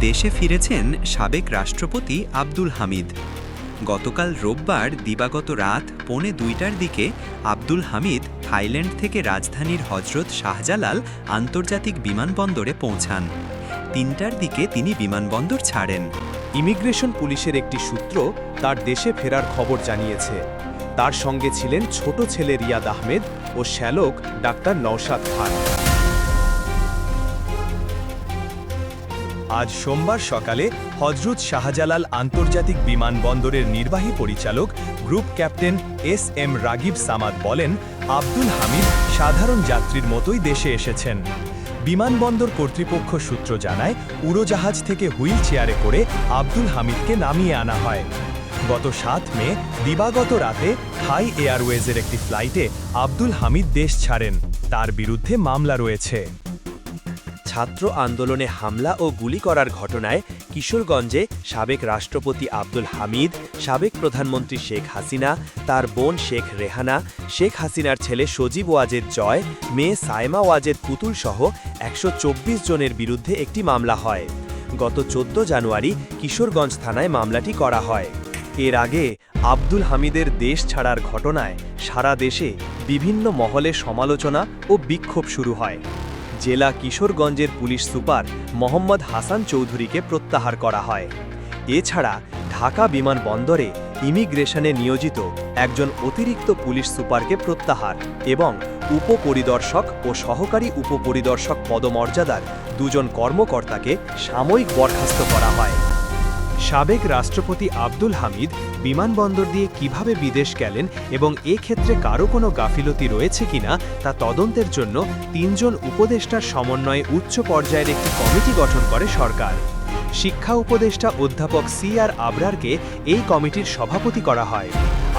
দেশে ফিরেছেন সাবেক রাষ্ট্রপতি আব্দুল হামিদ। গতকাল রোববার দিবাগত রাত পৌনে দুইটার দিকে আব্দুল হামিদ থাইল্যান্ড থেকে রাজধানীর হজরত শাহজালাল আন্তর্জাতিক বিমানবন্দরে পৌঁছান। তিনটার দিকে তিনি বিমানবন্দর ছাড়েন। ইমিগ্রেশন পুলিশের একটি সূত্র তার দেশে ফেরার খবর জানিয়েছে। তার সঙ্গে ছিলেন ছোট ছেলে রিয়াদ আহমেদ ও শ্যালক ডাক্তার নওশাদ খান। আজ সোমবার সকালে হজরত শাহজালাল আন্তর্জাতিক বিমানবন্দরের নির্বাহী পরিচালক group captain S M Ragib Samad বলেন, আব্দুল হামিদ সাধারণ যাত্রীর মতোই দেশে এসেছেন। বিমানবন্দর কর্তৃপক্ষ সূত্র জানায়, উড়োজাহাজ থেকে হুইল চেয়ারে করে আব্দুল হামিদকে নামিয়ে আনা হয়। গত সাত মে, দিবাগত রাতে থাই এয়ারওয়েজের একটি ফ্লাইটে আব্দুল হামিদ দেশ ছাড়েন। তার বিরুদ্ধে মামলা রয়েছে। ছাত্র আন্দোলনে হামলা ও গুলি করার ঘটনায় কিশোরগঞ্জে সাবেক রাষ্ট্রপতি আব্দুল হামিদ, সাবেক প্রধানমন্ত্রী শেখ হাসিনা, তার বোন শেখ রেহানা, শেখ হাসিনার ছেলে সজীব ওয়াজেদ জয়, মেয়ে সাইমা ওয়াজেদ পুতুল সহ একশো চব্বিশ জনের বিরুদ্ধে একটি মামলা হয়। গত চোদ্দ জানুয়ারি কিশোরগঞ্জ থানায় মামলাটি করা হয়। এর আগে আব্দুল হামিদের দেশ ছাড়ার ঘটনায় সারা দেশে বিভিন্ন মহলে সমালোচনা ও বিক্ষোভ শুরু হয়। জেলা কিশোরগঞ্জের পুলিশ সুপার মোহাম্মদ হাসান চৌধুরীকে প্রত্যাহার করা হয়। এছাড়া ঢাকা বিমানবন্দরে ইমিগ্রেশনে নিয়োজিত একজন অতিরিক্ত পুলিশ সুপারকে প্রত্যাহার এবং উপপরিদর্শক ও সহকারী উপপরিদর্শক পদমর্যাদার দুজন কর্মকর্তাকে সাময়িক বরখাস্ত করা হয়। সাবেক রাষ্ট্রপতি আব্দুল হামিদ বিমানবন্দর দিয়ে কীভাবে বিদেশ গেলেন এবং ক্ষেত্রে কারও কোনো গাফিলতি রয়েছে কিনা তা তদন্তের জন্য তিনজন উপদেষ্টার সমন্বয়ে উচ্চ পর্যায়ের একটি কমিটি গঠন করে সরকার। শিক্ষা উপদেষ্টা অধ্যাপক সি আর আবরারকে এই কমিটির সভাপতি করা হয়।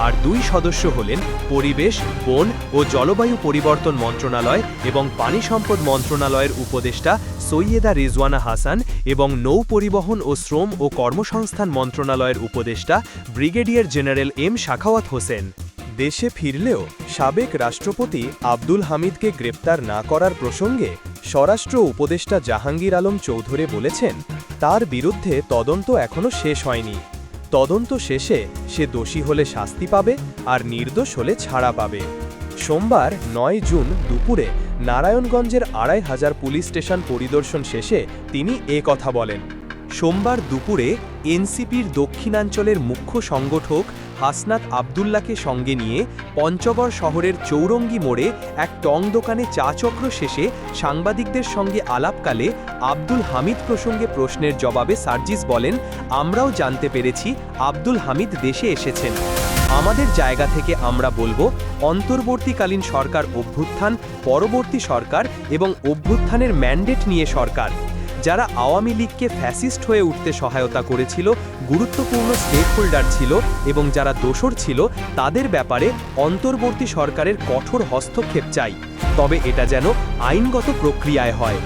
আর দুই সদস্য হলেন পরিবেশ, বন ও জলবায়ু পরিবর্তন মন্ত্রণালয় এবং পানি সম্পদ মন্ত্রণালয়ের উপদেষ্টা সৈয়দা রিজওয়ানা হাসান এবং নৌ পরিবহন ও শ্রম ও কর্মসংস্থান মন্ত্রণালয়ের উপদেষ্টা brigadier general M Shakhawat Hossain. দেশে ফিরলেও সাবেক রাষ্ট্রপতি আব্দুল হামিদকে গ্রেপ্তার না করার প্রসঙ্গে স্বরাষ্ট্র উপদেষ্টা জাহাঙ্গীর আলম চৌধুরী বলেছেন, তার বিরুদ্ধে তদন্ত এখনও শেষ হয়নি। তদন্ত শেষে সে দোষী হলে শাস্তি পাবে আর নির্দোষ হলে ছাড়া পাবে। সোমবার নয় জুন দুপুরে নারায়ণগঞ্জের আড়াই হাজার পুলিশ স্টেশন পরিদর্শন শেষে তিনি এ কথা বলেন। সোমবার দুপুরে এনসিপির দক্ষিণাঞ্চলের মুখ্য সংগঠক হাসনাত আবদুল্লাকে সঙ্গে নিয়ে পঞ্চগড় শহরের চৌরঙ্গি মোড়ে এক টং দোকানে চা চক্র শেষে সাংবাদিকদের সঙ্গে আলাপকালে আব্দুল হামিদ প্রসঙ্গে প্রশ্নের জবাবে সার্জিস বলেন, আমরাও জানতে পেরেছি আব্দুল হামিদ দেশে এসেছেন। আমাদের জায়গা থেকে আমরা বলব, অন্তর্বর্তীকালীন সরকার অভ্যুত্থান, পরবর্তী সরকার এবং অভ্যুত্থানের ম্যান্ডেট নিয়ে সরকার। যারা আওয়ামী লীগকে ফ্যাসিস্ট হয়ে উঠতে সহায়তা করেছিল, গুরুত্বপূর্ণ স্টেক হোল্ডার ছিল এবং যারা দোষর ছিল, তাদের ব্যাপারে অন্তর্বর্তী সরকারের কঠোর হস্তক্ষেপ চাই। তবে এটা যেন আইনগত প্রক্রিয়ায় হয়।